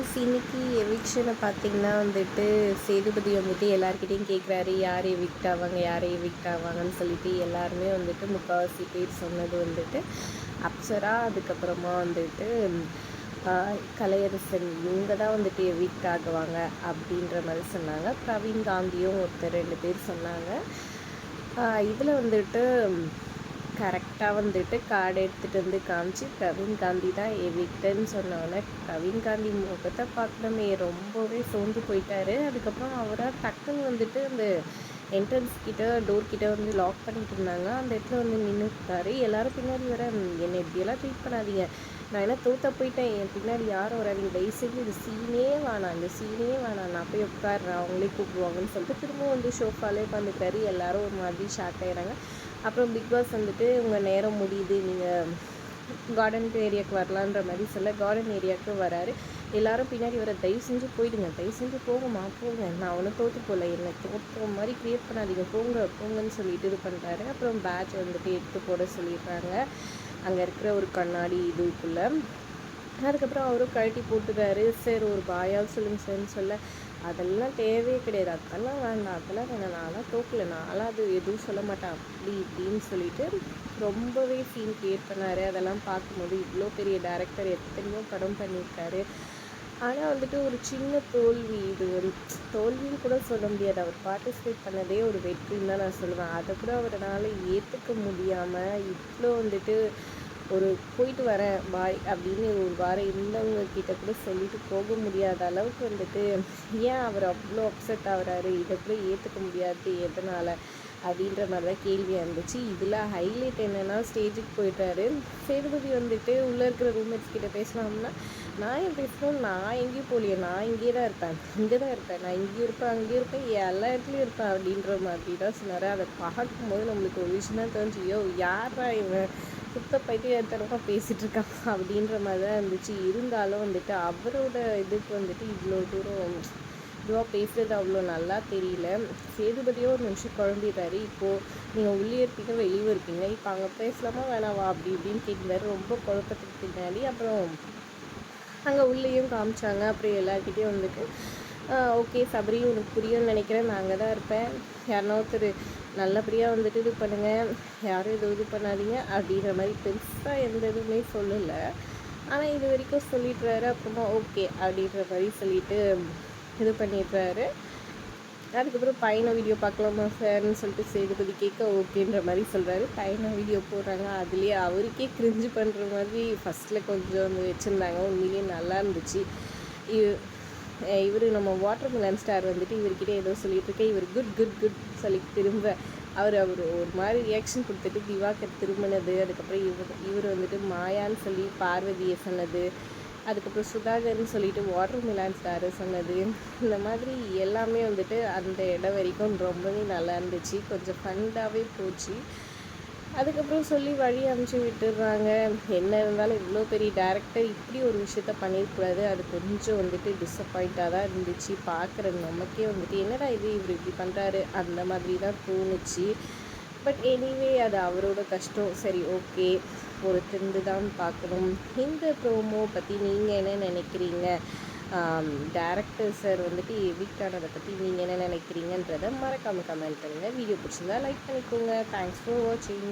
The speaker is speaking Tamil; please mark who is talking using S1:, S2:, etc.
S1: கைஸ் இன்னைக்கு எவிக்ஷனை பார்த்தீங்கன்னா வந்துட்டு சேதுபதி வந்துட்டு எல்லாருக்கிட்டையும் கேட்குறாரு யார் எவிக்ட் ஆவாங்க யார் எவிக்ட் ஆவாங்கன்னு சொல்லிட்டு எல்லாருமே வந்துட்டு முக்கால்வாசி பேர் சொன்னது வந்துட்டு அப்சரா. அதுக்கப்புறமா வந்துட்டு கலையரசன் இவங்க தான் வந்துட்டு எவிக்ட் ஆகுவாங்க அப்படின்ற மாதிரி சொன்னாங்க. பிரவீன் காந்தியும் ஒருத்தர் ரெண்டு பேர் சொன்னாங்க. இதில் வந்துட்டு கரெக்டாக வந்துட்டு கார்டு எடுத்துகிட்டு வந்து காமிச்சு பிரவீன் காந்தி தான் எவிக்டன்னு சொன்னோன்னே பிரவீன் காந்தி முகத்தை பார்க்கணுமே ரொம்பவே சோர்ந்து போயிட்டாரு. அதுக்கப்புறம் அவராக டக்குன்னு வந்துட்டு அந்த என்ட்ரன்ஸ் கிட்ட டோர் கிட்ட வந்து லாக் பண்ணிட்டு இருந்தாங்க. அந்த இடத்துல வந்து நின்றுட்டாரு எல்லாரும் பின்னாடி வர என்னை இப்படியெல்லாம் ட்ரீட் பண்ணாதீங்க. நான் என்ன தூத்த போயிட்டேன். என் பின்னாடி யாரும் வராதிங்க. தயவுசெய்து இந்த சீனே வேணாம். இந்த சீனே வேணாம். நான் போய் உட்காடுறேன் அவங்களே கூப்பிடுவாங்கன்னு சொல்லிட்டு திரும்பவும் வந்து ஷோஃபாலே உட்காந்துக்கிறாரு எல்லாரும் ஒரு மாதிரி ஷாக் ஆயிடுறாங்க. அப்புறம் பிக் பாஸ் வந்துட்டு உங்கள் நேரம் முடியுது. நீங்கள் கார்டன் ஏரியாவுக்கு வரலான்ற மாதிரி சொல்ல கார்டன் ஏரியாவுக்கு வராரு. எல்லாரும் பின்னாடி வர தயவு செஞ்சு போயிடுங்க. தயவு செஞ்சு போங்கம்மா போங்க. நான் அவனை தோற்று போகல. என்னை தோற்ற மாதிரி க்ரியேட் பண்ணாதீங்க. போங்க போங்கன்னு சொல்லிட்டு இது பண்ணுறாரு அப்புறம் பேட்ச் வந்துட்டு எடுத்து போட சொல்லிடுறாங்க. அங்கே இருக்கிற ஒரு கண்ணாடி இதுக்குள்ளே. அதுக்கப்புறம் அவரும் கழட்டி போட்டுறாரு. சார் ஒரு பாயால் சொல்லுங்க சார்னு சொல்ல. அதெல்லாம் தேவையே கிடையாது. அதெல்லாம் வேண்டாம். அதெல்லாம் வேணாம் நான்லாம் தோக்கல. நான்லாம் அது எதுவும் சொல்ல மாட்டேன். அப்படி இப்படின்னு சொல்லிட்டு ரொம்பவே சீன் கிரியேட் பண்ணார். அதெல்லாம் பார்க்கும்போது இவ்வளோ பெரிய டேரக்டர் எத்தனையோ படம் பண்ணியிருக்காரு. ஆனால் வந்துட்டு ஒரு சின்ன தோல்வி இது ஒரு தோல்வின்னு கூட சொல்ல முடியாது. அவர் பார்ட்டிசிபேட் பண்ணதே ஒரு வெற்றின்னு தான் நான் சொல்லுவேன். அதை கூட அவரால் ஏற்றுக்க முடியாமல் இவ்வளோ வந்துட்டு ஒரு போயிட்டு வரேன் பாய் அப்படின்னு ஒரு வாரம் இருந்தவங்க கிட்ட கூட சொல்லிட்டு போக முடியாத அளவுக்கு வந்துட்டு ஏன் அவர் அவ்வளோ அப்செட் ஆகிறாரு? இதை கூட ஏற்றுக்க முடியாது எதனால்? அப்படின்ற மாதிரி தான் கேள்வியாக இருந்துச்சு. இதில் ஹைலைட் என்னென்னா ஸ்டேஜுக்கு போயிட்டாரு சேதுபதி வந்துட்டு உள்ளே இருக்கிற ரூம்மேட்ஸ் கிட்ட பேசலாம்னா நான் என் பேசணும் நான் எங்கேயும் போகலையே நான் இங்கேயே தான் இருப்பேன் இங்கே தான் இருப்பேன் நான் இங்கேயும் இருப்பேன் அங்கேயும் இருப்பேன் எல்லா இடத்துலையும் இருப்பேன் அப்படின்ற மாதிரி தான் சொன்னார். அதை பார்க்கும்போது நம்மளுக்கு ஒரு விஷயம் தான் தெரிஞ்சு ஐயோ யாரா இவன்? சுத்த பைத்தியத்தனமாக பேசிகிட்டு இருக்காங்க அப்படின்ற மாதிரி தான் இருந்துச்சு. இருந்தாலும் வந்துட்டு அவரோட இதுக்கு வந்துட்டு இவ்வளோ தூரம் இதுவாக பேசுறது அவ்வளோ நல்லா தெரியல. சேதுபதியோ ஒரு நிமிஷம் குழம்பிடுறாரு. இப்போது நீங்கள் உள்ளே இருப்பீங்க வெளியே இருப்பீங்க. இப்போ அங்கே பேசலாமா வேணாவா அப்படி இப்படின்னு கேட்குறாரு ரொம்ப குழப்பத்துக்கு பின்னாடி அப்புறம் அங்கே உள்ளேயும் காமிச்சாங்க. அப்புறம் எல்லாருக்கிட்டேயும் வந்துட்டு ஓகே சபரி உனக்கு புரியும்னு நினைக்கிறேன். நான் அங்கே தான் இருப்பேன். யாருன்னா ஒருத்தர் நல்லபடியாக வந்துட்டு இது பண்ணுங்கள் யாரும் இது இது பண்ணாதீங்க அப்படின்ற மாதிரி பெருசாக எந்த இதுவுமே சொல்லலை. ஆனால் இது வரைக்கும் சொல்லிட்டுறாரு. அப்புறமா ஓகே அப்படின்ற மாதிரி சொல்லிட்டு இது பண்ணிடுறாரு அதுக்கப்புறம் பையனை வீடியோ பார்க்கலாமா சார்னு சொல்லிட்டு சேதுபதி கேட்க ஓகேன்ற மாதிரி சொல்கிறாரு பையனை வீடியோ போடுறாங்க. அதுலேயே அவருக்கே கிரிஞ்சு பண்ணுற மாதிரி ஃபஸ்ட்டில் கொஞ்சம் வந்து வச்சுருந்தாங்க உண்மையிலேயே நல்லா இருந்துச்சு. இவர் நம்ம வாட்டர் மிலன் ஸ்டார் வந்துட்டு இவர்கிட்ட ஏதோ சொல்லிட்டு இருக்கேன் இவர் குட் குட் குட் சொல்லி திரும்ப அவர் அவர் ஒரு மாதிரி ரியாக்ஷன் கொடுத்துட்டு திவாகர் திரும்பினது அதுக்கப்புறம் இவர் இவர் வந்துட்டு மாயான்னு சொல்லி பார்வதியை சொன்னது அதுக்கப்புறம் சுதாகர்னு சொல்லிட்டு வாட்டர் மிலான் ஸ்டார் சொன்னது இந்த மாதிரி எல்லாமே வந்துட்டு அந்த இடம் வரைக்கும் ரொம்பவே நல்லா இருந்துச்சு. கொஞ்சம் ஃபண்டாகவே போச்சு. அதுக்கப்புறம் சொல்லி வழி அனுப்பிச்சு விட்டுடுறாங்க. என்ன இருந்தாலும் இவ்வளோ பெரிய டேரக்டர் இப்படி ஒரு விஷயத்த பண்ணியிருக்கூடாது அது கொஞ்சம் வந்துட்டு டிஸப்பாயிண்ட்டாக தான் இருந்துச்சு. பார்க்குற நமக்கே வந்துட்டு என்னடா இது? இவர் இப்படி பண்ணுறாரு அந்த மாதிரி தான் தோணுச்சு. பட் எனிவே அது அவரோட கஷ்டம். சரி ஓகே. ஒரு தான் பார்க்கணும். இந்த ப்ரோமோ பற்றி நீங்கள் என்ன நினைக்கிறீங்க? டேரக்டர் சார் வந்துட்டு எவிக்ட் ஆனதை பற்றி நீங்கள் என்ன நினைக்கிறீங்கன்றதை மறக்காமல் கமெண்ட் பண்ணுங்கள் வீடியோ பிடிச்சிருந்தா லைக் பண்ணிக்கோங்க. தேங்க்ஸ் ஃபார் வாட்சிங்